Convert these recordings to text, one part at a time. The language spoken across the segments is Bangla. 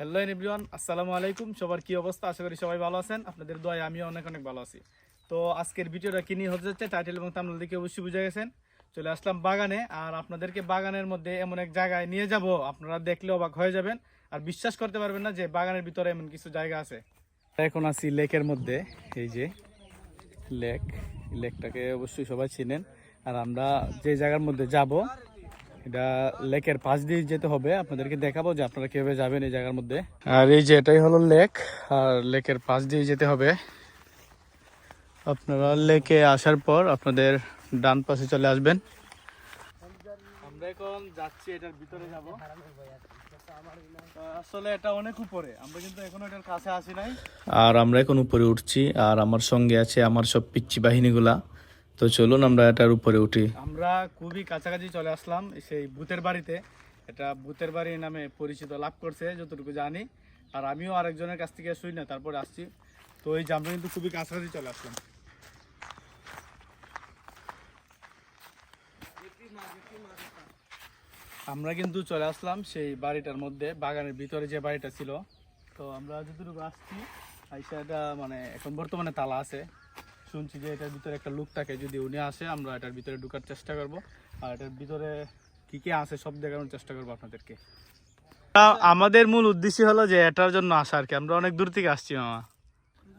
হ্যালো এভরিওয়ান আসসালামু আলাইকুম সবার কি অবস্থা? আশা করি সবাই ভালো আছেন। আপনাদের দোয়ায় আমিও অনেক অনেক ভালো আছি। তো আজকের ভিডিওটা কি নিয়ে হতে যাচ্ছে? টাইটেল এবং তামল দিকে অবশ্যই বুঝে গেছেন। চলে আসলাম বাগানে। আর আপনাদেরকে বাগানের মধ্যে এমন এক জায়গায় নিয়ে যাব। আপনারা দেখলে অবাক হয়ে যাবেন। আর বিশ্বাস করতে পারবেন না যে বাগানের ভিতরে এমন কিছু জায়গা আছে। এখন আছি লেকের মধ্যে। এই যে লেক। লেকটাকে অবশ্যই সবাই চিনেন। আর আমরা যে জায়গার মধ্যে যাব এটা লেকের পাশ দিয়ে যেতে হবে। আপনাদেরকে দেখাবো যে আপনারা কীভাবে যাবেন এই জায়গার মধ্যে। আর এই যে এটাই হলো লেক আর লেকের পাশ দিয়ে যেতে হবে। আপনারা লেকে আসার পর আপনাদের ডান পাশে চলে আসবেন। আমরা এখন যাচ্ছি এটার ভিতরে যাব। আসলে এটা অনেক উপরে আমরা কিন্তু এখনও এটার কাছে আসি নাই। আর আমরা এখন উপরে উঠছি আর আমার সঙ্গে আছে আমার সব পিচ্ছি বাহিনীগুলা। তো চলুন আমরা এটার উপরে উঠি। আমরা খুবই কাছাকাছি চলে আসলাম সেই ভূতের বাড়িতে। এটা ভূতের বাড়ি নামে পরিচিত, লাভ করছে, যতটুকু জানি। আর আমিও আরেকজনের কাছ থেকে শুই না, তারপরে আসছি। তো এই আমরা কিন্তু খুবই কাছাকাছি চলে আসলাম। আমরা কিন্তু চলে আসলাম সেই বাড়িটার মধ্যে, বাগানের ভিতরে যে বাড়িটা ছিল। তো আমরা যতটুকু আসছি, আইসা এটা মানে এখন বর্তমানে তালা আছে। শুনছি যে এটার ভিতরে একটা লুক থাকে, যদি উনি আসে, আমরা এটার ভিতরে ঢুকার চেষ্টা করব। আর এটার ভিতরে কি কি আছে, সব দেখানোর চেষ্টা করব আপনাদেরকে। আমাদের মূল উদ্দেশ্য হলো যে এটার জন্য আসা আর কি। আমরা অনেক দূর থেকে আসছি, মামা।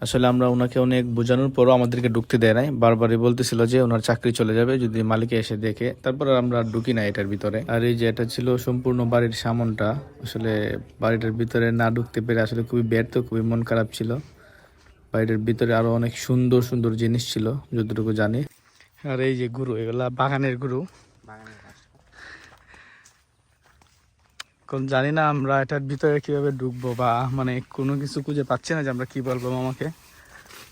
আসলে আমরা ওনাকে অনেক বোঝানোর পরও আমাদেরকে ঢুকতে দেয় নাই। বারবারই বলতেছিল যে ওনার চাকরি চলে যাবে, যদি মালিকে এসে দেখে। তারপর আমরা ঢুকি না এটার ভিতরে। আর এই যে এটা ছিল সম্পূর্ণ বাড়ির সামনটা, আসলে বাড়িটার ভিতরে না ঢুকতে পেরে আসলে খুবই ব্যর্থ, খুবই মন খারাপ ছিল। বাড়িটার ভিতরে আরও অনেক সুন্দর সুন্দর জিনিস ছিল, যতটুকু জানি। আর এই যে গুরু, এগুলা বাগানের গুরু। কোন জানি না আমরা এটার ভিতরে কীভাবে ঢুকবো বা মানে কোনো কিছু খুঁজে পাচ্ছি না যে আমরা কি বলব মামাকে।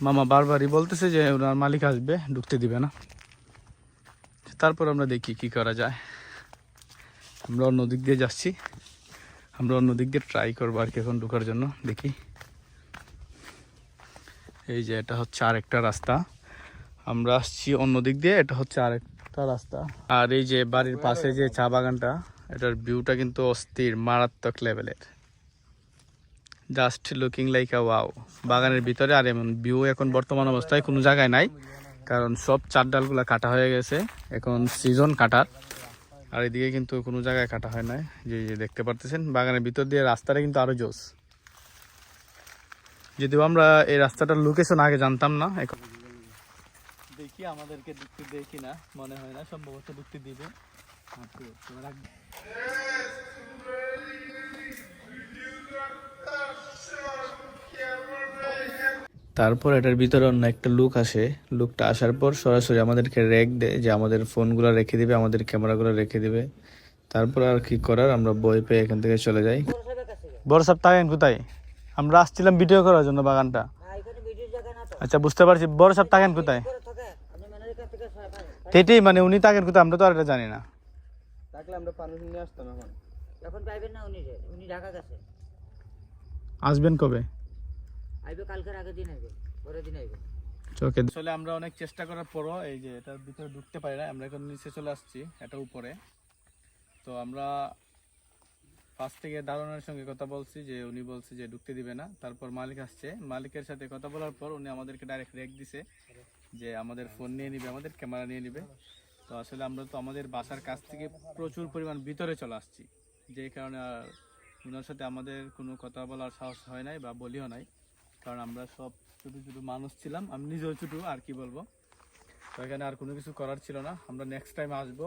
মামা বারবারই বলতেছে যে ওনার মালিক আসবে, ঢুকতে দিবে না। তারপর আমরা দেখি কি করা যায়। আমরা অন্য দিক দিয়ে যাচ্ছি। আমরা অন্য দিক দিয়ে ট্রাই করব আর কি এখন ঢুকার জন্য, দেখি। এই যে এটা হচ্ছে আরেকটা রাস্তা। আমরা আসছি অন্য দিক দিয়ে, এটা হচ্ছে আরেকটা রাস্তা। আর এই যে বাড়ির পাশে যে চা বাগানটা, এটার ভিউটা কিন্তু অস্থির, মারাত্মক লেভেলের just looking like a wow বাগানের ভিতরে আর এমন ভিউ এখন বর্তমান অবস্থায় কোনো জায়গায় নাই, কারণ সব চার ডালগুলো কাটা হয়ে গেছে। এখন সিজন কাটার, আর এদিকে কিন্তু কোনো জায়গায় কাটা হয় নাই। যে দেখতে পারতেছেন, বাগানের ভিতর দিয়ে রাস্তাটা কিন্তু আরও জোস যদিও আমরা এই রাস্তাটার লোকেশন আগে জানতাম না এখন দেখি আমাদেরকে ঢুকতে দেখি না মনে হয় না সম্ভবত ঢুকতে দিবে। তারপর এটার ভিতরে অন্য একটা লুক আসে। লুকটা আসার পর সরাসরি আমাদেরকে রেক দেয় যে আমাদের ফোনগুলো রেখে দিবে আমাদের ক্যামেরাগুলো রেখে দিবে। তারপর আর কি করার আমরা বই পেয়ে এখান থেকে চলে যাই। বড় সাহেব থাকেন কোথায়? আমরা আসছিলাম ভিডিও করার জন্য বাগানটা। আচ্ছা বুঝতে পারছি। বড় সাহেব থাকেন কোথায়? সেটাই মানে উনি থাকেন কোথায়? আমরা তো আর এটা জানি না। থাকলে আমরা পারমিশন নিয়ে আসতাম এখন। এখন উনি রে উনি ঢাকা গেছে। আসবেন কবে? আইবে দিন পরের দিন আইবে। চোখে আসলে আমরা অনেক চেষ্টা করার পরও এই যে এটার ভিতরে ঢুকতে পারি না আমরা এখন নিচে চলে আসছি এটা উপরে। তো আমরা ফার্স্ট থেকে দারোয়ানের সঙ্গে কথা বলছি যে, উনি বলছে যে, ঢুকতে দিবে না। তারপর মালিক আসছে। মালিকের সাথে কথা বলার পর উনি আমাদেরকে ডাইরেক্ট রেক দিছে যে, আমাদের ফোন নিয়ে নিবে, আমাদের ক্যামেরা নিয়ে নিবে। তো আসলে আমরা তো আমাদের বাসার কাছ থেকে প্রচুর পরিমাণ ভিতরে চলে আসছি। যে কারণে ওনার সাথে আমাদের কোনো কথা বলার সাহস হয় নাই বা বলিও নাই। কারণ আমরা সব ছোটো ছোটো মানুষ ছিলাম। আমি নিজেও ছোটো আর কি বলব? তো এখানে আর কোনো কিছু করার ছিল না। আমরা নেক্সট টাইম আসব।